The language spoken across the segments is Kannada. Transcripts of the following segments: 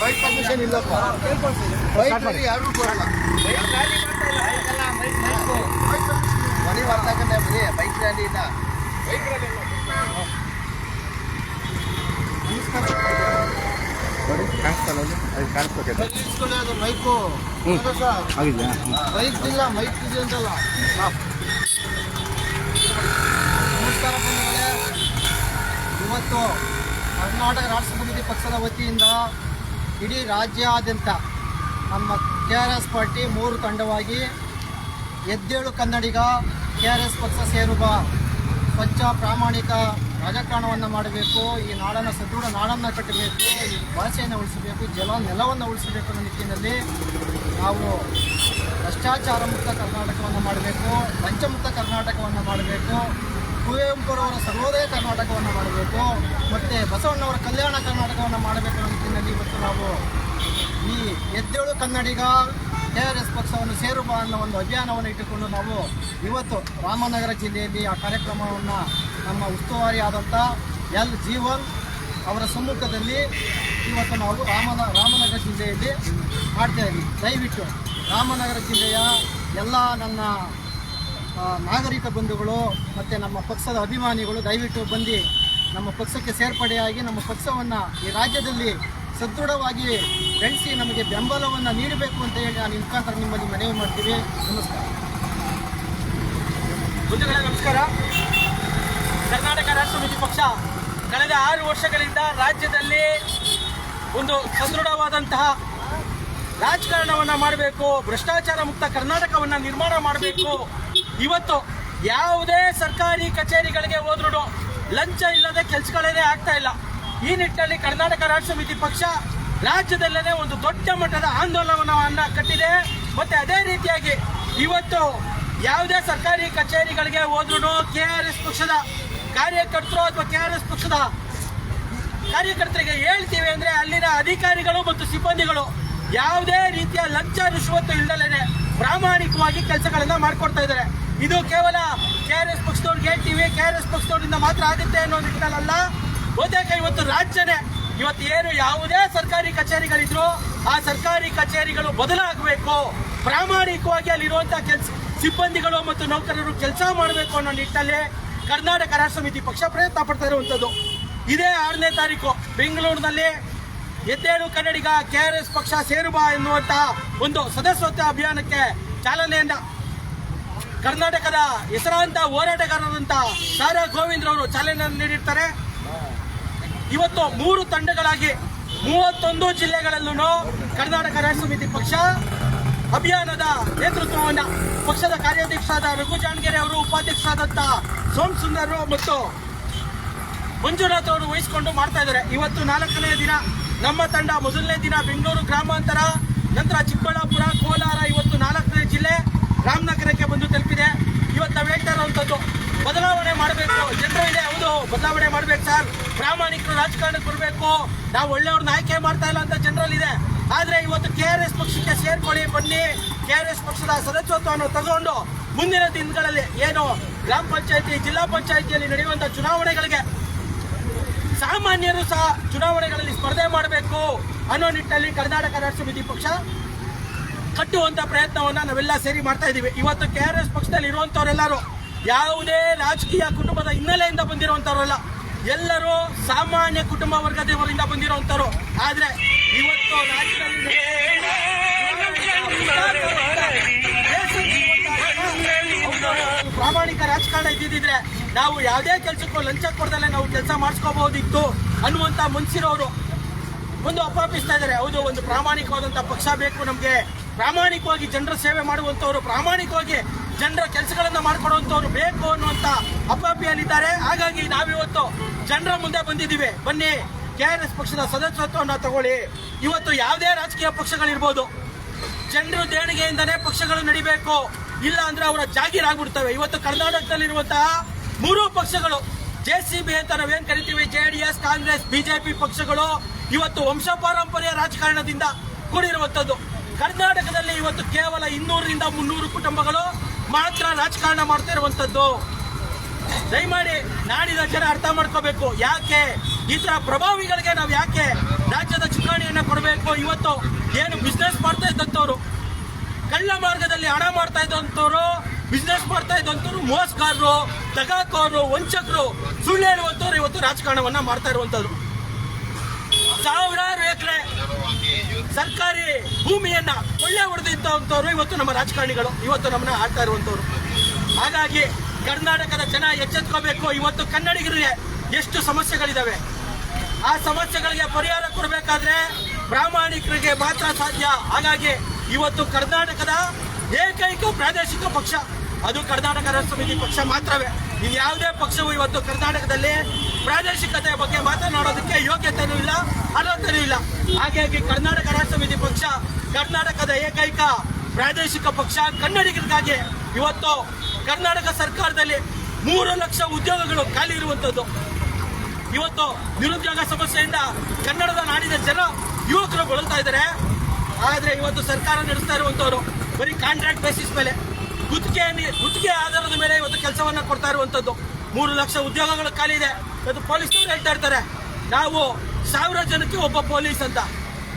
ಬೈಕ್ ಪರ್ಮಿಷನ್ ಇಲ್ಲಪ್ಪ ಬೈಕ್ ಯಾರು ಕೊಡಲ್ಲ. ಮನೆ ಬರ್ತಾಕಂದ್ರೆ ಬರೀ ಬೈಕ್ ರ್ಯಾಲಿ ಇಲ್ಲ. ನಿಲ್ಸ್ಕೊಳ್ಳೋದು ಮೈಕು ಆಗಿದೆಯಾ ಬೈಕ್ ಇಲ್ಲ ಮೈಕ್ ಇದೆ ಅಂತಲ್ಲ. ನಮಸ್ಕಾರ ಇವತ್ತು ಕರ್ನಾಟಕ ರಾಷ್ಟ್ರ ಸಮಿತಿ ಪಕ್ಷದ ವತಿಯಿಂದ ಇಡೀ ರಾಜ್ಯಾದ್ಯಂತ ನಮ್ಮ ಕೆ ಆರ್ ಎಸ್ ಪಾರ್ಟಿ ಮೂರು ತಂಡವಾಗಿ ಎದ್ದೇಳು ಕನ್ನಡಿಗ ಕೆ ಆರ್ ಎಸ್ ಪಕ್ಷ ಸೇರುವ ಸ್ವಚ್ಛ ಪ್ರಾಮಾಣಿಕ ರಾಜಕಾರಣವನ್ನು ಮಾಡಬೇಕು, ಈ ನಾಡನ್ನು ಸದೃಢ ನಾಡನ್ನು ಕಟ್ಟಬೇಕು, ಈ ಭಾಷೆಯನ್ನು ಉಳಿಸಬೇಕು ಜಲ ನೆಲವನ್ನು ಉಳಿಸಬೇಕು ಅನ್ನೋ ನಿಟ್ಟಿನಲ್ಲಿ ನಾವು ಭ್ರಷ್ಟಾಚಾರ ಮುಕ್ತ ಕರ್ನಾಟಕವನ್ನು ಮಾಡಬೇಕು ಲಂಚಮುಕ್ತ ಕರ್ನಾಟಕವನ್ನು ಮಾಡಬೇಕು. ಕುವೆಂಪುರವರ ಸರ್ವೋದಯ ಕರ್ನಾಟಕವನ್ನು ಮಾಡಬೇಕು, ಮತ್ತು ಬಸವಣ್ಣವರ ಕಲ್ಯಾಣ ಕರ್ನಾಟಕವನ್ನು ಮಾಡಬೇಕು ಅನ್ನೋ ನಿಟ್ಟಿನಲ್ಲಿ ಇವತ್ತು ನಾವು ಈ ಎದ್ದೇಳು ಕನ್ನಡಿಗ ಕೆ ಆರ್ ಎಸ್ ಪಕ್ಷವನ್ನು ಸೇರುವ ಅನ್ನೋ ಒಂದು ಅಭಿಯಾನವನ್ನು ಇಟ್ಟುಕೊಂಡು ನಾವು ಇವತ್ತು ರಾಮನಗರ ಜಿಲ್ಲೆಯಲ್ಲಿ ಆ ಕಾರ್ಯಕ್ರಮವನ್ನು ನಮ್ಮ ಉಸ್ತುವಾರಿ ಆದಂಥ ಎಲ್ ಜೀವನ್ ಅವರ ಸಮ್ಮುಖದಲ್ಲಿ ಇವತ್ತು ನಾವು ರಾಮನ, ರಾಮನಗರ ಜಿಲ್ಲೆಯಲ್ಲಿ ಮಾಡ್ತಾ ಇದ್ದೀವಿ. ದಯವಿಟ್ಟು ರಾಮನಗರ ಜಿಲ್ಲೆಯ ಎಲ್ಲ ನನ್ನ ನಾಗರಿಕ ಬಂಧುಗಳು ಮತ್ತು ನಮ್ಮ ಪಕ್ಷದ ಅಭಿಮಾನಿಗಳು ದಯವಿಟ್ಟು ಬಂದು ನಮ್ಮ ಪಕ್ಷಕ್ಕೆ ಸೇರ್ಪಡೆಯಾಗಿ ನಮ್ಮ ಪಕ್ಷವನ್ನು ಈ ರಾಜ್ಯದಲ್ಲಿ ಸದೃಢವಾಗಿ ಬೆಳೆಸಿ ನಮಗೆ ಬೆಂಬಲವನ್ನು ನೀಡಬೇಕು ಅಂತ ಹೇಳಿ ನಾನು ಮುಖಾಂತರ ನಿಮ್ಮಲ್ಲಿ ಮನವಿ ಮಾಡ್ತೀವಿ. ನಮಸ್ಕಾರ. ಬಂಧುಗಳೇ, ನಮಸ್ಕಾರ. ಕರ್ನಾಟಕ ರಾಷ್ಟ್ರ ಪಕ್ಷ ಕಳೆದ ಆರು ವರ್ಷಗಳಿಂದ ರಾಜ್ಯದಲ್ಲಿ ಒಂದು ಸದೃಢವಾದಂತಹ ರಾಜಕಾರಣವನ್ನು ಮಾಡಬೇಕು, ಭ್ರಷ್ಟಾಚಾರ ಮುಕ್ತ ಕರ್ನಾಟಕವನ್ನು ನಿರ್ಮಾಣ ಮಾಡಬೇಕು. ಇವತ್ತು ಯಾವುದೇ ಸರ್ಕಾರಿ ಕಚೇರಿಗಳಿಗೆ ಹೋದ್ರೂ ಲಂಚ ಇಲ್ಲದೆ ಕೆಲಸಗಳೇ ಆಗ್ತಾ ಇಲ್ಲ. ಈ ನಿಟ್ಟಿನಲ್ಲಿ ಕರ್ನಾಟಕ ರಾಷ್ಟ್ರ ಸಮಿತಿ ಪಕ್ಷ ರಾಜ್ಯದಲ್ಲೇ ಒಂದು ದೊಡ್ಡ ಮಟ್ಟದ ಆಂದೋಲನವನ್ನು ಕಟ್ಟಿದೆ. ಮತ್ತೆ ಅದೇ ರೀತಿಯಾಗಿ ಇವತ್ತು ಯಾವುದೇ ಸರ್ಕಾರಿ ಕಚೇರಿಗಳಿಗೆ ಹೋದ್ರೂ ಕೆ ಆರ್ ಎಸ್ ಪಕ್ಷದ ಕಾರ್ಯಕರ್ತರು ಅಥವಾ ಕೆ ಆರ್ ಎಸ್ ಪಕ್ಷದ ಕಾರ್ಯಕರ್ತರಿಗೆ ಹೇಳ್ತೀವಿ ಅಂದ್ರೆ ಅಲ್ಲಿನ ಅಧಿಕಾರಿಗಳು ಮತ್ತು ಸಿಬ್ಬಂದಿಗಳು ಯಾವುದೇ ರೀತಿಯ ಲಂಚ ರುಷ್ವತ್ತು ಇಲ್ಲದೇನೆ ಪ್ರಾಮಾಣಿಕವಾಗಿ ಕೆಲಸಗಳನ್ನು ಮಾಡ್ಕೊಡ್ತಾ ಇದ್ದಾರೆ. ಇದು ಕೇವಲ ಕೆ ಆರ್ ಎಸ್ ಪಕ್ಷದವ್ರಿಗೆ ಹೇಳ್ತೀವಿ ಕೆ ಆರ್ ಎಸ್ ಪಕ್ಷದವರಿಂದ ಮಾತ್ರ ಆಗುತ್ತೆ ಅನ್ನೋ ನಿಟ್ಟಿನಲ್ಲ ಬಹುತೇಕ ಇವತ್ತು ರಾಜ್ಯನೇ ಇವತ್ತು ಏನು ಯಾವುದೇ ಸರ್ಕಾರಿ ಕಚೇರಿಗಳಿದ್ರು ಆ ಸರ್ಕಾರಿ ಕಚೇರಿಗಳು ಬದಲಾಗಬೇಕು. ಪ್ರಾಮಾಣಿಕವಾಗಿ ಅಲ್ಲಿರುವಂತಹ ಕೆಲಸ, ಸಿಬ್ಬಂದಿಗಳು ಮತ್ತು ನೌಕರರು ಕೆಲಸ ಮಾಡಬೇಕು ಅನ್ನೋ ನಿಟ್ಟಲ್ಲೇ ಕರ್ನಾಟಕ ರಾಷ್ಟ್ರ ಸಮಿತಿ ಪಕ್ಷ ಪ್ರಯತ್ನ ಪಡ್ತಾ ಇರುವಂಥದ್ದು ಇದೇ ಆರನೇ ತಾರೀಕು, ಬೆಂಗಳೂರಿನಲ್ಲಿ ಎದ್ದೇಳು ಕನ್ನಡಿಗ ಕೆ ಆರ್ ಎಸ್ ಪಕ್ಷ ಸೇರುಬಾ ಎನ್ನುವಂತಹ ಒಂದು ಸದಸ್ಯತ್ವ ಅಭಿಯಾನಕ್ಕೆ ಚಾಲನೆಯನ್ನ ಕರ್ನಾಟಕದ ಹೆಸರಾಂತ ಹೋರಾಟಗಾರರಂತ ಸಾರಾ ಗೋವಿಂದ್ ಅವರು ಚಾಲನೆಯನ್ನು ನೀಡಿರ್ತಾರೆ. ಇವತ್ತು ಮೂರು ತಂಡಗಳಾಗಿ ಮೂವತ್ತೊಂದು ಜಿಲ್ಲೆಗಳಲ್ಲೂ ಕರ್ನಾಟಕ ರಾಜ್ಯ ಸಮಿತಿ ಪಕ್ಷ ಅಭಿಯಾನದ ನೇತೃತ್ವವನ್ನು ಪಕ್ಷದ ಕಾರ್ಯಾಧ್ಯಕ್ಷರಾದ ರಘು ಜಾಣಗೆರೆ ಅವರು, ಉಪಾಧ್ಯಕ್ಷರಾದಂತ ಸೋಮ್ ಸುಂದರ್ ಮತ್ತು ಮಂಜುನಾಥ್ ಅವರು ವಹಿಸಿಕೊಂಡು ಮಾಡ್ತಾ ಇದ್ದಾರೆ. ಇವತ್ತು ನಾಲ್ಕನೇ ದಿನ ನಮ್ಮ ತಂಡ ಮೊದಲನೇ ದಿನ ಬೆಂಗಳೂರು ಗ್ರಾಮಾಂತರ ನಂತರ ಚಿಕ್ಕಬಳ್ಳಾಪುರ ಕೋಲಾರ ಇವತ್ತು ನಾಲ್ಕನೇ ಜಿಲ್ಲೆ ರಾಮನಗರಕ್ಕೆ ಬಂದು ತಲುಪಿದೆ ಇವತ್ತು ನಾವು ಹೇಳ್ತಾ ಇರುವಂಥದ್ದು ಬದಲಾವಣೆ ಮಾಡಬೇಕು ಜನರು ಇದೆ ಹೌದು ಬದಲಾವಣೆ ಮಾಡ್ಬೇಕು ಸರ್. ಪ್ರಾಮಾಣಿಕರು ರಾಜಕಾರಣಕ್ಕೆ ಬರಬೇಕು. ನಾವು ಒಳ್ಳೆಯವ್ರನ್ನ ಆಯ್ಕೆ ಮಾಡ್ತಾ ಇಲ್ಲ ಅಂತ ಜನರಲ್ಲಿದೆ. ಆದರೆ ಇವತ್ತು ಕೆ ಆರ್ ಎಸ್ ಪಕ್ಷಕ್ಕೆ ಸೇರ್ಕೊಳ್ಳಿ, ಬನ್ನಿ. ಕೆ ಆರ್ ಎಸ್ ಪಕ್ಷದ ಸದಸ್ಯತ್ವವನ್ನು ತಗೊಂಡು ಮುಂದಿನ ದಿನಗಳಲ್ಲಿ ಏನು ಗ್ರಾಮ ಪಂಚಾಯತಿ, ಜಿಲ್ಲಾ ಪಂಚಾಯತಿಯಲ್ಲಿ ನಡೆಯುವಂಥ ಚುನಾವಣೆಗಳಿಗೆ ಸಾಮಾನ್ಯರು ಸಹ ಚುನಾವಣೆಗಳಲ್ಲಿ ಸ್ಪರ್ಧೆ ಮಾಡಬೇಕು ಅನ್ನೋ ನಿಟ್ಟಿನಲ್ಲಿ ಕರ್ನಾಟಕ ರಾಷ್ಟ್ರ ಸಮಿತಿ ಪಕ್ಷ ಕಟ್ಟುವಂತ ಪ್ರಯತ್ನವನ್ನ ನಾವೆಲ್ಲ ಸೇರಿ ಮಾಡ್ತಾ ಇದ್ದೀವಿ. ಇವತ್ತು ಕೆ ಆರ್ ಎಸ್ ಪಕ್ಷದಲ್ಲಿ ಇರುವಂತವರೆಲ್ಲರೂ ಯಾವುದೇ ರಾಜಕೀಯ ಕುಟುಂಬದ ಹಿನ್ನೆಲೆಯಿಂದ ಬಂದಿರುವಂತವರಲ್ಲ, ಎಲ್ಲರೂ ಸಾಮಾನ್ಯ ಕುಟುಂಬ ವರ್ಗದವರಿಂದ ಬಂದಿರುವಂತವರು. ಆದ್ರೆ ಇವತ್ತು ಪ್ರಾಮಾಣಿಕ ರಾಜಕಾರಣ ಇದ್ದಿದ್ರೆ ನಾವು ಯಾವುದೇ ಕೆಲಸಕ್ಕೂ ಲಂಚ ಕೊಡದಲ್ಲೇ ನಾವು ಕೆಲಸ ಮಾಡಿಸ್ಕೋಬಹುದಿತ್ತು ಅನ್ನುವಂತ ಮನ್ಸಿರೋರು ಒಂದು ಅಪಾಪಿಸ್ತಾ ಇದ್ದಾರೆ. ಹೌದು, ಒಂದು ಪ್ರಾಮಾಣಿಕವಾದಂತಹ ಪಕ್ಷ ಬೇಕು ನಮಗೆ. ಪ್ರಾಮಾಣಿಕವಾಗಿ ಜನರ ಸೇವೆ ಮಾಡುವಂತವರು ಪ್ರಾಮಾಣಿಕವಾಗಿ ಜನರ ಕೆಲಸಗಳನ್ನು ಮಾಡ್ಕೊಡುವಂತವ್ರು ಬೇಕು ಅನ್ನುವಂತ ಅಪಾಪಿಯಲ್ಲಿದ್ದಾರೆ ಹಾಗಾಗಿ ನಾವಿವತ್ತು ಜನರ ಮುಂದೆ ಬಂದಿದ್ದೀವಿ. ಬನ್ನಿ, ಕೆ ಆರ್ ಎಸ್ ಪಕ್ಷದ ಸದಸ್ಯತ್ವವನ್ನು ತಗೊಳ್ಳಿ. ಇವತ್ತು ಯಾವುದೇ ರಾಜಕೀಯ ಪಕ್ಷಗಳಿರ್ಬೋದು. ಜನರು ದೇಣಿಗೆಯಿಂದನೇ ಪಕ್ಷಗಳು ನಡಿಬೇಕು. ಇಲ್ಲ ಅಂದ್ರೆ ಅವರ ಜಾಗೀರಾಗ್ಬಿಡ್ತವೆ ಇವತ್ತು ಕರ್ನಾಟಕದಲ್ಲಿರುವಂತಹ ಮೂರು ಪಕ್ಷಗಳು, ಜೆ ಸಿ ಬಿ ಅಂತ ನಾವೇನ್ ಕರಿತೀವಿ? ಎಸ್, ಕಾಂಗ್ರೆಸ್ ಬಿಜೆಪಿ ಪಕ್ಷಗಳು ಇವತ್ತು ವಂಶ ಪಾರಂಪರ್ಯ ರಾಜಕಾರಣದಿಂದ ಕೂಡಿರುವಂತದ್ದು ಕರ್ನಾಟಕದಲ್ಲಿ ಇವತ್ತು ಕೇವಲ ಇನ್ನೂರರಿಂದ ಮುನ್ನೂರು ಕುಟುಂಬಗಳು ಮಾತ್ರ ರಾಜಕಾರಣ ಮಾಡ್ತಾ ಇರುವಂತದ್ದು. ದಯಮಾಡಿ ನಾಡಿನ ಜನ ಅರ್ಥ ಮಾಡ್ಕೋಬೇಕು. ಯಾಕೆ? ಈ ತರ ಪ್ರಭಾವಿಗಳಿಗೆ ನಾವು ಯಾಕೆ ರಾಜ್ಯದ ಚುನಾವಣೆಯನ್ನ ಕೊಡಬೇಕು? ಇವತ್ತು ಏನು ಬಿಸ್ನೆಸ್ ಮಾಡ್ತಾ ಇದ್ದಂಥವ್ರು, ಕಳ್ಳ ಮಾರ್ಗದಲ್ಲಿ ಹಣ ಮಾಡ್ತಾ ಇದ್ದಂಥವ್ರು ಬಿಸ್ನೆಸ್ ಮಾಡ್ತಾ ಇದ್ದಂಥವ್ರು, ಮೋಸಗಾರರು ತಗಾಕೋರು ವಂಚಕರು, ಸುಳ್ಳು ಹೇಳುವಂಥವ್ರು ಇವತ್ತು ರಾಜಕಾರಣವನ್ನ ಮಾಡ್ತಾ ಇರುವಂಥವ್ರು. ಸಾವಿರಾರು ಎಕರೆ ಸರ್ಕಾರಿ ಭೂಮಿಯನ್ನ ಕೊಳ್ಳೆ ಹೊಡೆದಿದ್ದಂಥವ್ರು ಇವತ್ತು ನಮ್ಮ ರಾಜಕಾರಣಿಗಳು, ಇವತ್ತು ನಮ್ಮನ್ನ ಆಡ್ತಾ ಇರುವಂಥವ್ರು ಹಾಗಾಗಿ ಕರ್ನಾಟಕದ ಜನ ಎಚ್ಚೆತ್ಕೋಬೇಕು. ಇವತ್ತು ಕನ್ನಡಿಗರಿಗೆ ಎಷ್ಟು ಸಮಸ್ಯೆಗಳಿದಾವೆ? ಆ ಸಮಸ್ಯೆಗಳಿಗೆ ಪರಿಹಾರ ಕೊಡಬೇಕಾದ್ರೆ ಪ್ರಾಮಾಣಿಕರಿಗೆ ಮಾತ್ರ ಸಾಧ್ಯ. ಹಾಗಾಗಿ ಇವತ್ತು ಕರ್ನಾಟಕದ ಏಕೈಕ ಪ್ರಾದೇಶಿಕ ಪಕ್ಷ, ಅದು ಕರ್ನಾಟಕ ರಾಷ್ಟ್ರ ಸಮಿತಿ ಪಕ್ಷ ಮಾತ್ರವೇ. ಇನ್ಯಾವುದೇ ಪಕ್ಷವು ಇವತ್ತು ಕರ್ನಾಟಕದಲ್ಲಿ ಪ್ರಾದೇಶಿಕತೆಯ ಬಗ್ಗೆ ಮಾತನಾಡೋದಕ್ಕೆ ಯೋಗ್ಯತೆಯೂ ಇಲ್ಲ ಅರ್ಹತೆಯೂ ಇಲ್ಲ. ಹಾಗಾಗಿ ಕರ್ನಾಟಕ ರಾಷ್ಟ್ರ ಸಮಿತಿ ಪಕ್ಷ, ಕರ್ನಾಟಕದ ಏಕೈಕ ಪ್ರಾದೇಶಿಕ ಪಕ್ಷ, ಕನ್ನಡಿಗರಿಗಾಗಿ ಇವತ್ತು ಕರ್ನಾಟಕ ಸರ್ಕಾರದಲ್ಲಿ ಮೂರು ಲಕ್ಷ ಉದ್ಯೋಗಗಳು ಖಾಲಿ ಇರುವಂತದ್ದು. ಇವತ್ತು ನಿರುದ್ಯೋಗ ಸಮಸ್ಯೆಯಿಂದ ಕನ್ನಡದ ನಾಡಿನ ಜನ ಯುವಕರು ಬಳಲ್ತಾ ಇದ್ದಾರೆ. ಆದರೆ ಇವತ್ತು ಸರ್ಕಾರ ನಡೆಸ್ತಾ ಇರುವಂತವ್ರು ಬರೀ ಕಾಂಟ್ರಾಕ್ಟ್ ಬೇಸಿಸ್ ಮೇಲೆ. ಗುತ್ತಿಗೆ ಗುತ್ತಿಗೆ ಆಧಾರದ ಮೇಲೆ ಇವತ್ತು ಕೆಲಸವನ್ನ ಕೊಡ್ತಾ ಇರುವಂತದ್ದು. ಮೂರು ಲಕ್ಷ ಉದ್ಯೋಗಗಳು ಖಾಲಿ ಇದೆ. ಅದು ಪೊಲೀಸ್ನವ್ರು ಹೇಳ್ತಾ ಇರ್ತಾರೆ. ನಾವು ಸಾವಿರ ಜನಕ್ಕೆ ಒಬ್ಬ ಪೊಲೀಸ್ ಅಂತ.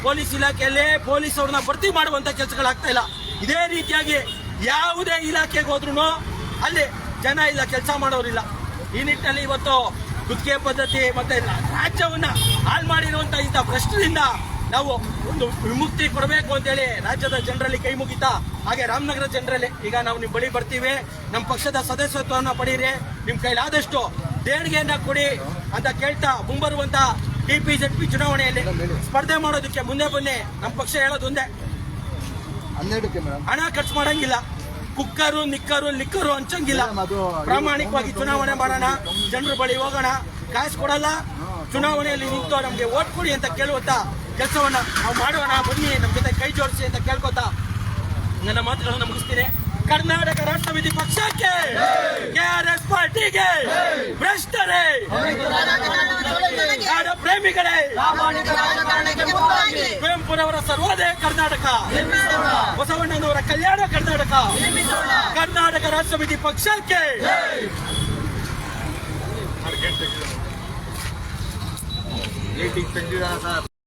ಪೊಲೀಸ್ ಇಲಾಖೆಯಲ್ಲಿ ಪೊಲೀಸ್ ಅವ್ರನ್ನ ಭರ್ತಿ ಮಾಡುವಂತ ಕೆಲಸಗಳಾಗ್ತಾ ಇಲ್ಲ. ಇದೇ ರೀತಿಯಾಗಿ ಯಾವುದೇ ಇಲಾಖೆಗೆ ಹೋದ್ರು ಅಲ್ಲಿ ಜನ ಇಲ್ಲ, ಕೆಲಸ ಮಾಡೋರಿಲ್ಲ ಈ ನಿಟ್ಟಿನಲ್ಲಿ ಇವತ್ತು ಗುತ್ತಿಗೆ ಪದ್ಧತಿ ಮತ್ತೆ ರಾಜ್ಯವನ್ನ ಹಾಳು ಮಾಡಿರುವಂಥ ಇಂಥ ಭ್ರಷ್ಟರಿಂದ ನಾವು ಒಂದು ವಿಮುಕ್ತಿ ಕೊಡಬೇಕು ಅಂತೇಳಿ ರಾಜ್ಯದ ಜನರಲ್ಲಿ ಕೈ ಮುಗಿತಾ, ಹಾಗೆ ರಾಮನಗರ ಜನರಲ್ಲಿ ಈಗ ನಾವು ನಿಮ್ ಬಳಿ ಬರ್ತೀವಿ. ನಮ್ಮ ಪಕ್ಷದ ಸದಸ್ಯತ್ವವನ್ನು ಪಡೀರಿ ನಿಮ್ ಕೈಲಾದಷ್ಟು ದೇಣಿಗೆಯನ್ನ ಕೊಡಿ ಅಂತ ಕೇಳ್ತಾ ಮುಂಬರುವಂತ ಟಿ ಪಿ ಜೆಡ್ ಪಿ ಚುನಾವಣೆಯಲ್ಲಿ ಸ್ಪರ್ಧೆ ಮಾಡೋದಕ್ಕೆ ಮುಂದೆ ಬನ್ನಿ. ನಮ್ಮ ಪಕ್ಷ ಹೇಳೋದು ಒಂದೇ. ಹಣ ಖರ್ಚು ಮಾಡಂಗಿಲ್ಲ. ಕುಕ್ಕರು ನಿಕ್ಕರು ಲಿಕ್ಕರು ಹಂಚಂಗಿಲ್ಲ. ಪ್ರಾಮಾಣಿಕವಾಗಿ ಚುನಾವಣೆ ಮಾಡೋಣ. ಜನರ ಬಳಿ ಹೋಗೋಣ. ಕಾಸು ಕೊಡಲ್ಲ. ಚುನಾವಣೆಯಲ್ಲಿ ನಿಂತು ನಮ್ಗೆ ಓಟ್ ಕೊಡಿ ಅಂತ ಕೇಳುವಂತ ಕೆಲಸವನ್ನ ನಾವು ಮಾಡೋಣ. ಬನ್ನಿ ನಮ್ ಜೊತೆ ಕೈ ಜೋಡಿಸಿ ಅಂತ ಕೇಳ್ಕೊತಾ. ನನ್ನ ಮಾತುಗಳನ್ನು ಮುಗಿಸ್ತೀನಿ. ಕರ್ನಾಟಕ ರಾಷ್ಟ್ರ ವಿಧಿ ಪಕ್ಷಕ್ಕೆ ಕೆಆರ್ಎಸ್ ಪಾರ್ಟಿಗೆ. ಭ್ರಷ್ಟರೇ. ಪ್ರೇಮಿಗಳೇ. ಕುವೆಂಪುರವರ ಸರ್ವೋದಯ ಕರ್ನಾಟಕ. ಬಸವಣ್ಣನವರ ಕಲ್ಯಾಣ ಕರ್ನಾಟಕ. ಕರ್ನಾಟಕ ರಾಷ್ಟ್ರ ವಿಧಿ ಪಕ್ಷಕ್ಕೆ ಸರ್